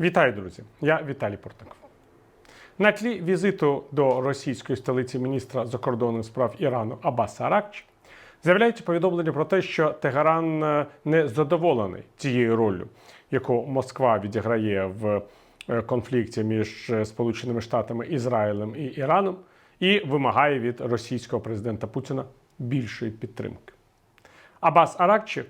Вітаю, друзі! Я Віталій Портников. На тлі візиту до російської столиці міністра закордонних справ Ірану Аббаса Аракчі з'являються повідомлення про те, що Тегеран е, не задоволений цією ролью, яку Москва відіграє в е, конфлікті між е, Сполученими Штатами, Ізраїлем і Іраном, і вимагає від російського президента Путіна більшої підтримки. Аббас Аракчі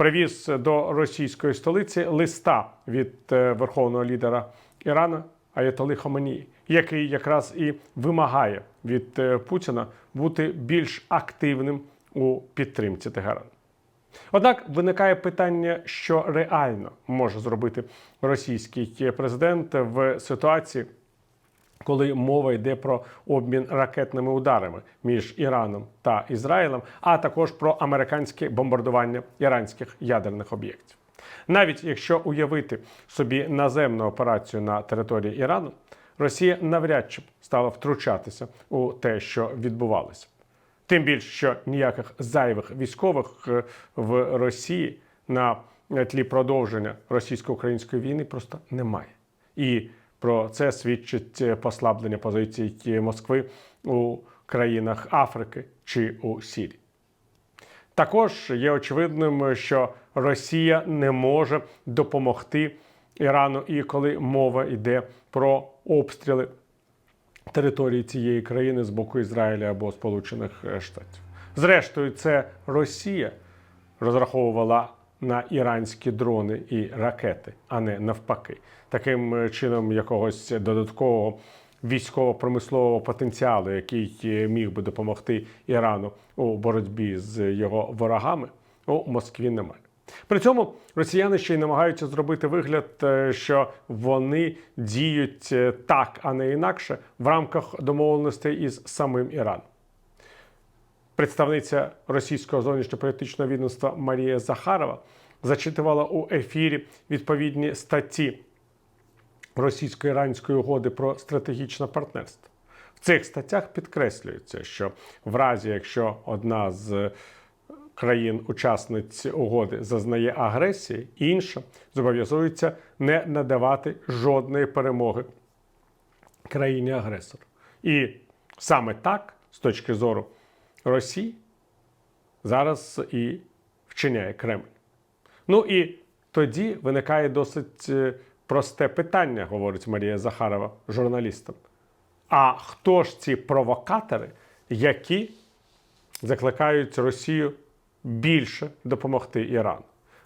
привіз до російської столиці листа від е, верховного лідера Ірана Аятоли Хоменії, який якраз і вимагає від е, Путіна бути більш активним у підтримці Тегерану. Однак виникає питання, що реально може зробити російський президент в ситуації, коли мова йде про обмін ракетними ударами між Іраном та Ізраїлем, а також про американське бомбардування іранських ядерних об'єктів. Навіть якщо уявити собі наземну операцію на території Ірану, Росія навряд чи стала втручатися у те, що відбувалося. Тим більше, що ніяких зайвих військових е, в Росії на тлі продовження російсько-української війни просто немає. І про це свідчить е, послаблення позицій Москви у країнах Африки чи у Сірії. Також є очевидним, що Росія не може допомогти Ірану, і коли мова йде про обстріли території цієї країни з боку Ізраїля або Сполучених Штатів. Зрештою, це Росія розраховувала на іранські дрони і ракети, а не навпаки. Таким чином, якогось додаткового військово-промислового потенціалу, який міг би допомогти Ірану у боротьбі з його ворогами, у Москві немає. При цьому росіяни ще й намагаються зробити вигляд, е, що вони діють е, так, а не інакше, в рамках домовленостей із самим Іраном. Представниця російського зовнішньополітичного відомства Марія Захарова зачитувала у ефірі відповідні статті російсько-іранської угоди про стратегічне партнерство. В цих статтях підкреслюється, що в разі, якщо одна з країн-учасниць угоди зазнає агресії, інша зобов'язується не надавати жодної перемоги країні-агресору. І саме так, з точки зору Росії, зараз і вчиняє Кремль. Ну і тоді виникає досить е, просте питання, говорить Марія Захарова журналістам. А хто ж ці провокатори, які закликають Росію більше допомогти Ірану?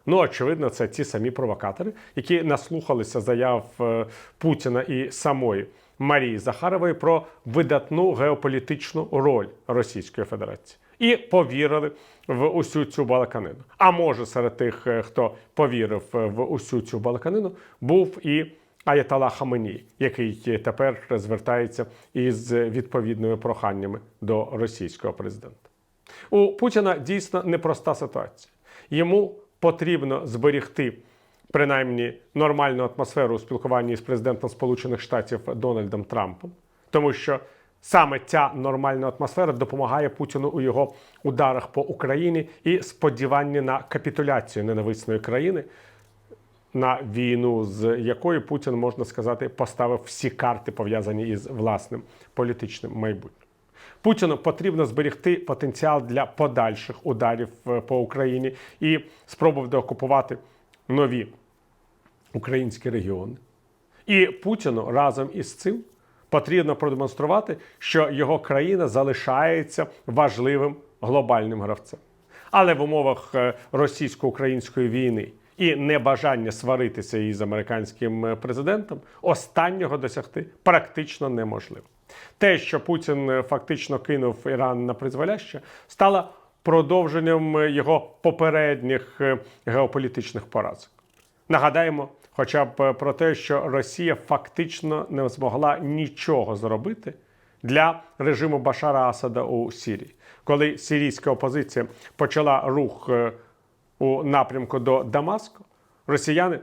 Ну, очевидно, це ті самі провокатори, які наслухалися заяв е, Путіна і самої Марії Захарової про видатну геополітичну роль Російської Федерації. І повірили в усю цю балаканину. А може, серед тих, е, хто повірив е, в усю цю балаканину, був і Аятала Хаменій, який тепер звертається із відповідними проханнями до російського президента. У Путіна дійсно непроста ситуація. Йому потрібно зберігти принаймні нормальну атмосферу у спілкуванні з президентом Сполучених Штатів Дональдом Трампом, тому що саме ця нормальна атмосфера допомагає Путіну у його ударах по Україні і сподіванні на капітуляцію ненависної країни, на війну, з якою Путін можна сказати поставив всі карти пов'язані із власним політичним майбутнім. Путіну потрібно зберегти потенціал для подальших ударів е, по Україні і спробувати окупувати нові українські регіони. І Путіну разом із цим потрібно продемонструвати, що його країна залишається важливим глобальним гравцем. Але в умовах е, російсько-української війни і небажання сваритися із американським е, президентом останнього досягти практично неможливо. Те, що Путін е, фактично кинув Іран на призволяще, стало продовженням його попередніх геополітичних поразок. Нагадаємо, хоча б про те, що Росія фактично не змогла нічого зробити для режиму Башара Асада у Сірії, коли сирійська опозиція почала рух у напрямку до Дамаску, росіяни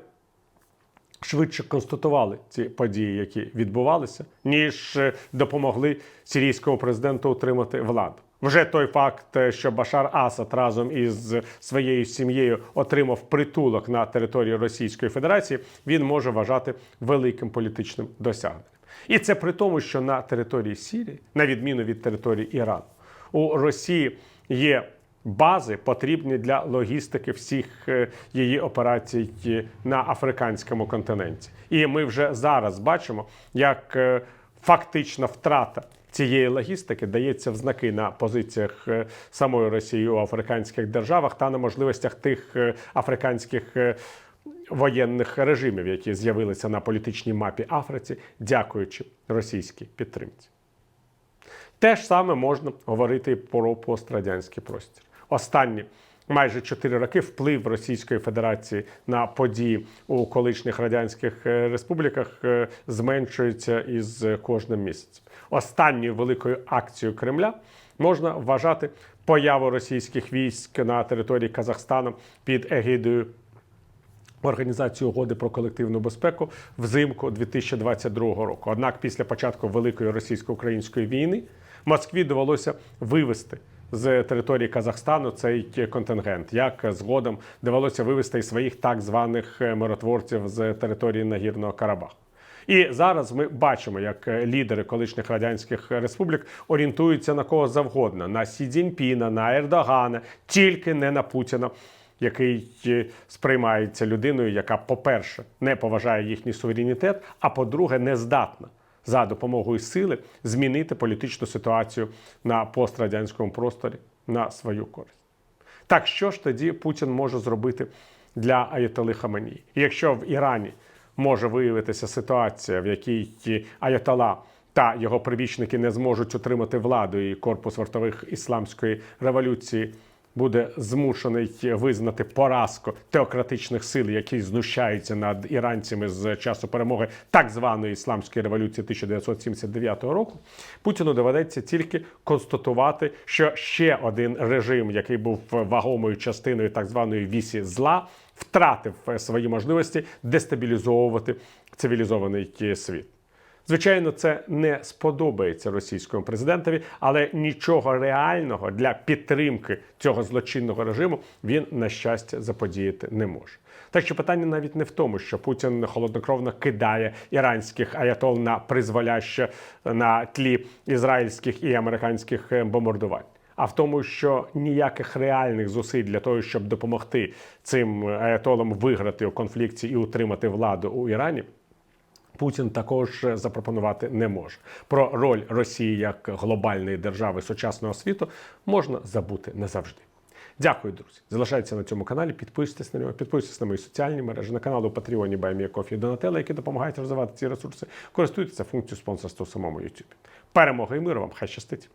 швидше констатували ці події, які відбувалися, ніж допомогли сирійському президенту утримати владу. Вже той факт, що Башар Асад разом із своєю сім'єю отримав притулок на території Російської Федерації, він може вважати великим політичним досягненням. І це при тому, що на території Сірії, на відміну від території Ірану, у Росії є бази, потрібні для логістики всіх е, її операцій е, на африканському континенті. І ми вже зараз бачимо, як е, фактична втрата цієї логістики дається в знаки на позиціях е, самої Росії у африканських державах та на можливостях тих е, африканських. е, Воєнних режимів, які з'явилися на політичній мапі Африці, дякуючи російській підтримці. Те ж саме можна говорити про пострадянський простір. Останні майже 4 роки вплив Російської Федерації на події у колишніх радянських республіках зменшується із кожним місяцем. Останньою великою акцією Кремля можна вважати появу російських військ на території Казахстану під егідою Організацію угоди про колективну безпеку взимку 2022 року. Однак, після початку великої російсько-української війни Москві довелося вивести з території Казахстану цей контингент, як згодом довелося вивести і своїх так званих миротворців з території Нагірного Карабаху. І зараз ми бачимо, як лідери колишніх радянських республік орієнтуються на кого завгодно: на Сі Цзіньпіна, на Ердогана, тільки не на Путіна, який е, сприймається людиною, яка, по-перше, не поважає їхній суверенітет, а по-друге, не здатна за допомогою сили змінити політичну ситуацію на пострадянському просторі на свою користь. Так що ж тоді Путін може зробити для Аятоли Хаменії? Якщо в Ірані може виявитися ситуація, в якій Аятала та його прибічники не зможуть отримати владу, і корпус вартових ісламської революції буде змушений визнати поразку теократичних сил, які знущаються над іранцями з часу перемоги так званої ісламської революції 1979 року, Путіну доведеться тільки констатувати, що ще один режим, який був вагомою частиною так званої вісі зла, втратив свої можливості дестабілізовувати цивілізований світ. Звичайно, це не сподобається російському президентові, але нічого реального для підтримки цього злочинного режиму він на щастя заподіяти не може. Так що питання навіть не в тому, що Путін холоднокровно кидає іранських аятол на призволяще на тлі ізраїльських і американських бомбардувань. А в тому, що ніяких реальних зусиль для того, щоб допомогти цим аятолам виграти у конфлікті і утримати владу у Ірані, Путін також запропонувати не може. Про роль Росії як глобальної держави сучасного світу можна забути назавжди. Дякую, друзі. Залишайтеся на цьому каналі, підписуйтесь на нього, підписуйтесь на мої соціальні мережі, на канал у Патреоні Байміякофі Донателла, які допомагають розвивати ці ресурси. Користуйтеся функцією спонсорства у самому YouTube. Перемоги і миру вам! Хай щастить!